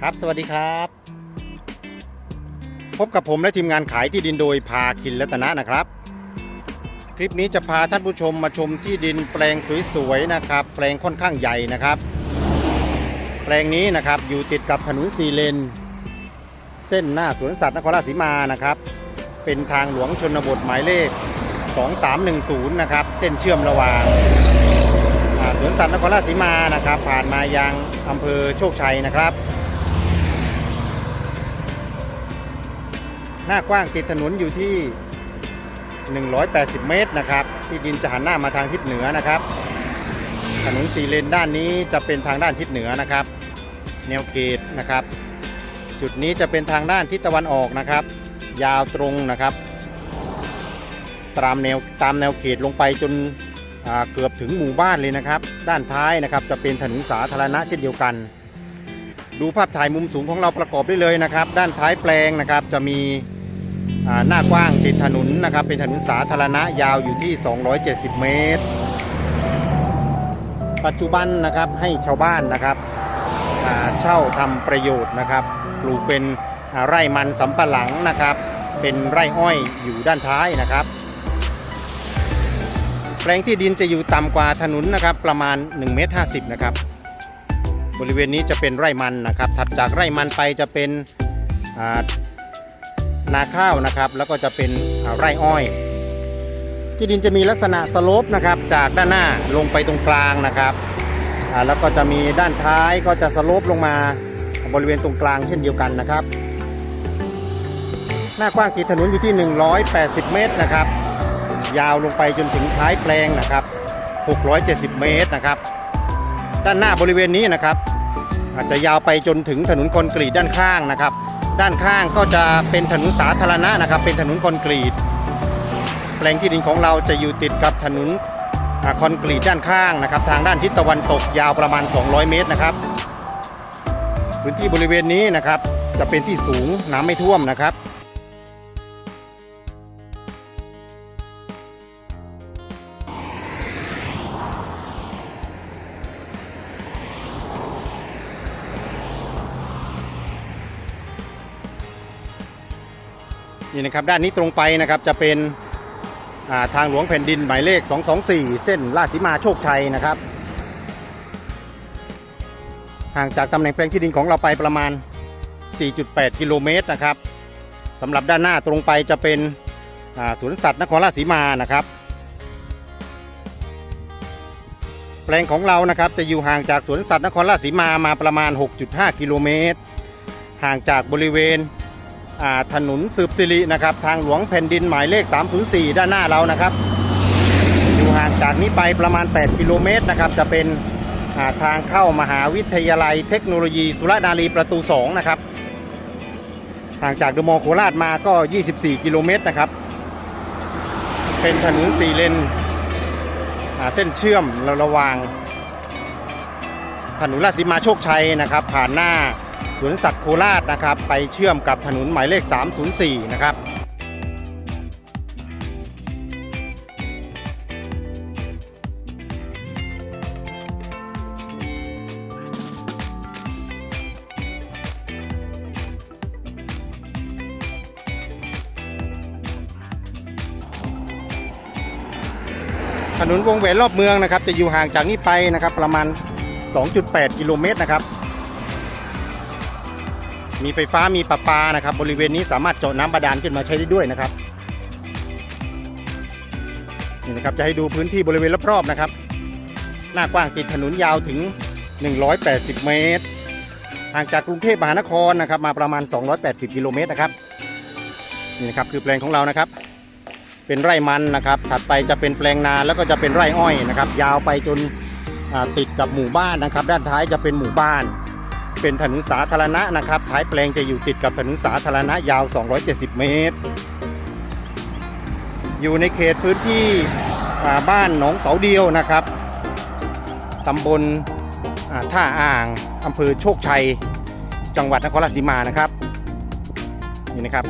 ครับ สวัสดีครับ พบกับผมและทีมงานขายที่ดินโดยพาคินรัตนะนะครับ คลิปนี้จะพาท่านผู้ชมมาชมที่ดินแปลงสวยๆนะครับ แปลงค่อนข้างใหญ่นะครับ แปลงนี้นะครับอยู่ติดกับถนนสีเลน เส้นหน้าสวนสัตว์นครราชสีมานะครับ เป็นทางหลวงชนบทหมายเลข 2310 นะครับ เส้นเชื่อมระหว่างสวนสัตว์นครราชสีมานะครับ ผ่านมายังอำเภอโชคชัยนะครับ หน้ากว้างติดถนนอยู่ที่ 180 เมตรนะครับ ที่ดินจะหันหน้ามาทางทิศเหนือนะครับ ถนนสี่เลนด้านนี้จะเป็นทางด้านทิศเหนือนะครับ แนวเขตนะครับ จุดนี้จะเป็นทางด้านทิศตะวันออกนะครับ ยาวตรงนะครับ ตามแนวตามแนวเขตลงไปจนเกือบถึงหมู่บ้านเลยนะครับ ด้านท้ายนะครับจะเป็นถนนสาธารณะเช่นเดียวกัน ดูภาพถ่ายมุมสูงของเราประกอบได้เลยนะครับ ด้านท้ายแปลงนะครับจะมี หน้ากว้างติดถนนนะครับ เป็นถนนสาธารณะยาวอยู่ที่ 270 เมตร ปัจจุบันนะครับให้ชาวบ้านนะครับเช่าทำประโยชน์นะครับปลูกเป็นไร่มันสำปะหลังนะครับ เป็นไร่อ้อยอยู่ด้านท้ายนะครับ แปลงที่ดินจะอยู่ต่ำกว่าถนนนะครับ ประมาณ1เมตร50นะครับบริเวณนี้จะเป็นไร่มันนะครับ ถัดจากไร่มันไปจะเป็น นาข้าวนะครับ แล้วก็จะเป็นไร่อ้อย ที่ดินจะมีลักษณะสโลปนะครับ จากด้านหน้าลงไปตรงกลางนะครับแล้วก็จะมีด้านท้ายก็จะสโลปลงมาบริเวณตรงกลางเช่นเดียวกันนะครับ หน้ากว้างติดถนนอยู่ที่ 180 เมตรนะครับ ยาวลงไปจนถึงท้ายแปลงนะครับ 670 เมตรนะครับ ด้านหน้าบริเวณนี้นะครับ อาจจะยาวไปจนถึงถนนคอนกรีตด้านข้างนะครับ ด้านข้างก็จะเป็นถนนสาธารณะนะครับ เป็นถนนคอนกรีต แปลงที่ดินของเราจะอยู่ติดกับถนนคอนกรีตด้านข้างนะครับ ทางด้านทิศตะวันตกยาวประมาณ 200 เมตรนะครับ พื้นที่บริเวณนี้นะครับจะเป็นที่สูงน้ำไม่ท่วมนะครับ นี่นะครับด้านนี้ตรงไปนะครับจะเป็นาทางหลวงแผ่นดินหมายเลข 224 เส้นลาดสีมาโชคชัยนะครับห่างจากตำแหน่งแปลงที่ดินของเราไปประมาณ 4.8 กิโลเมตรนะครับสำหรับด้านหน้าตรงไปจะเป็นสวนสัตว์นครราชสีมานะครับ แปลงของเรานะครับจะอยู่ห่างจากสวนสัตว์นครราชสีมามาประมาณ 6.5 กิโลเมตร ห่างจากบริเวณ ถนนสืบสิรินะครับ ทางหลวงแผ่นดินหมายเลข 304 ด้านหน้าเรานะครับ อยู่ห่างจากนี้ไปประมาณ 8 กิโลเมตรนะครับ จะเป็นาทางเข้ามหาวิทยาลัยเทคโนโลยีสุรนารีประตู 2 นะครับ ห่างจากเดอะมอลล์โคราชมาก็ 24 กิโลเมตรนะครับ เป็นถนนสี่เลนเส้นเชื่อมระหว่างถนนราชสีมาโชคชัยนะครับ ผ่านหน้า สวนสัตว์โคราชนะครับ ไปเชื่อมกับถนนหมายเลข 304 นะครับถนนวงแหวนรอบเมืองนะครับ จะอยู่ห่างจากนี้ไปนะครับ ประมาณ 2.8 กิโลเมตรนะครับ มีไฟฟ้ามีประปานะครับ บริเวณนี้สามารถเจาะน้ำบาดาลขึ้นมาใช้ได้ด้วยนะครับนี่นะครับจะให้ดูพื้นที่บริเวณรอบๆนะครับ หน้ากว้างติดถนนยาวถึง 180 เมตรห่างจากกรุงเทพมหานครนะครับ มาประมาณ 280 กิโลเมตรนะครับนี่นะครับคือแปลงของเรานะครับ เป็นไร่มันนะครับ ถัดไปจะเป็นแปลงนาแล้วก็จะเป็นไร่อ้อยนะครับ ยาวไปจนติดกับหมู่บ้านนะครับ ด้านท้ายจะเป็นหมู่บ้าน เป็นถนนสาธารณะนะครับท้ายแปลงจะอยู่ติดกับถนนสาธารณะยาว 270 เมตร อยู่ในเขตพื้นที่บ้านหนองเสาเดียวนะครับตำบลท่าอ่างอำเภอโชคชัย จังหวัดนครราชสีมานะครับนี่นะครับ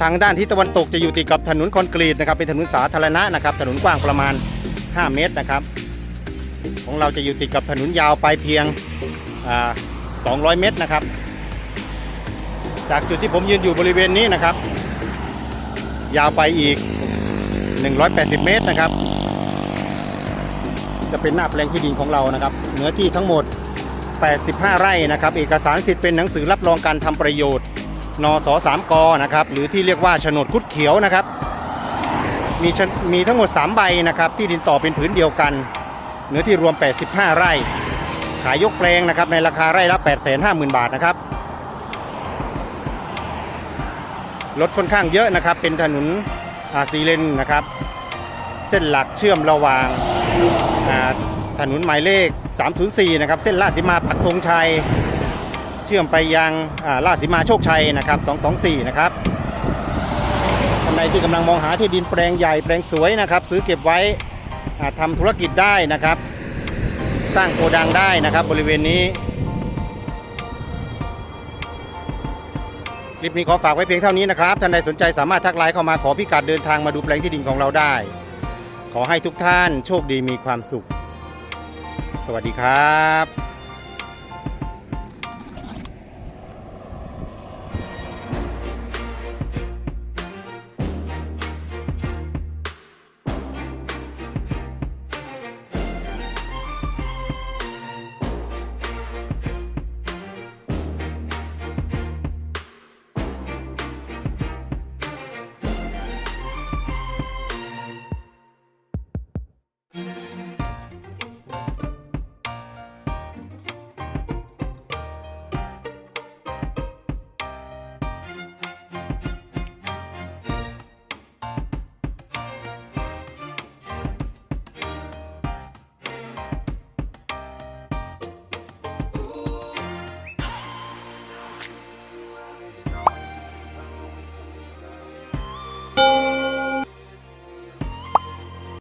ทางด้านทิศตะวันตกจะอยู่ติดกับถนนคอนกรีตนะครับ เป็นถนนสาธารณะนะครับ ถนนกว้างประมาณ 5 เมตรนะครับ ของเราจะอยู่ติดกับถนนยาวไปเพียง 200 เมตรนะครับ จากจุดที่ผมยืนอยู่บริเวณนี้นะครับ ยาวไปอีก 180 เมตรนะครับ จะเป็นหน้าแปลงที่ดินของเรานะครับเนื้อที่ทั้งหมด 85 ไร่นะครับ เอกสารสิทธิ์เป็นหนังสือรับรองการทำประโยชน์นส3กนะครับ หรือที่เรียกว่าโฉนดคุดเขียวนะครับ มีมีทั้งหมด 3 ใบนะครับ ที่ดินต่อเป็นผืนเดียวกัน เนื้อที่รวม 85 ไร่ ขายยกแปลงนะครับในราคาไร่ละ 850,000 บาทนะครับ รถค่อนข้างเยอะนะครับ เป็นถนนอ่าสีเลนนะครับ เส้นหลักเชื่อมระหว่างถนนหมายเลข 304 นะครับ เส้นลาดสีมาปักธงชัย เชื่อมไปยังลาดสีมาโชคชัยนะครับ 224 นะครับท่านใดที่กำลังมองหาที่ดินแปลงใหญ่แปลงสวยนะครับ ซื้อเก็บไว้อ่าทำธุรกิจได้นะครับ สร้างโกดังได้นะครับ บริเวณนี้ คลิปนี้ขอฝากไว้เพียงเท่านี้นะครับ ท่านใดสนใจสามารถทักไลน์เข้ามาขอพิกัดเดินทางมาดูแปลงที่ดินของเราได้ ขอให้ทุกท่านโชคดีมีความสุข สวัสดีครับ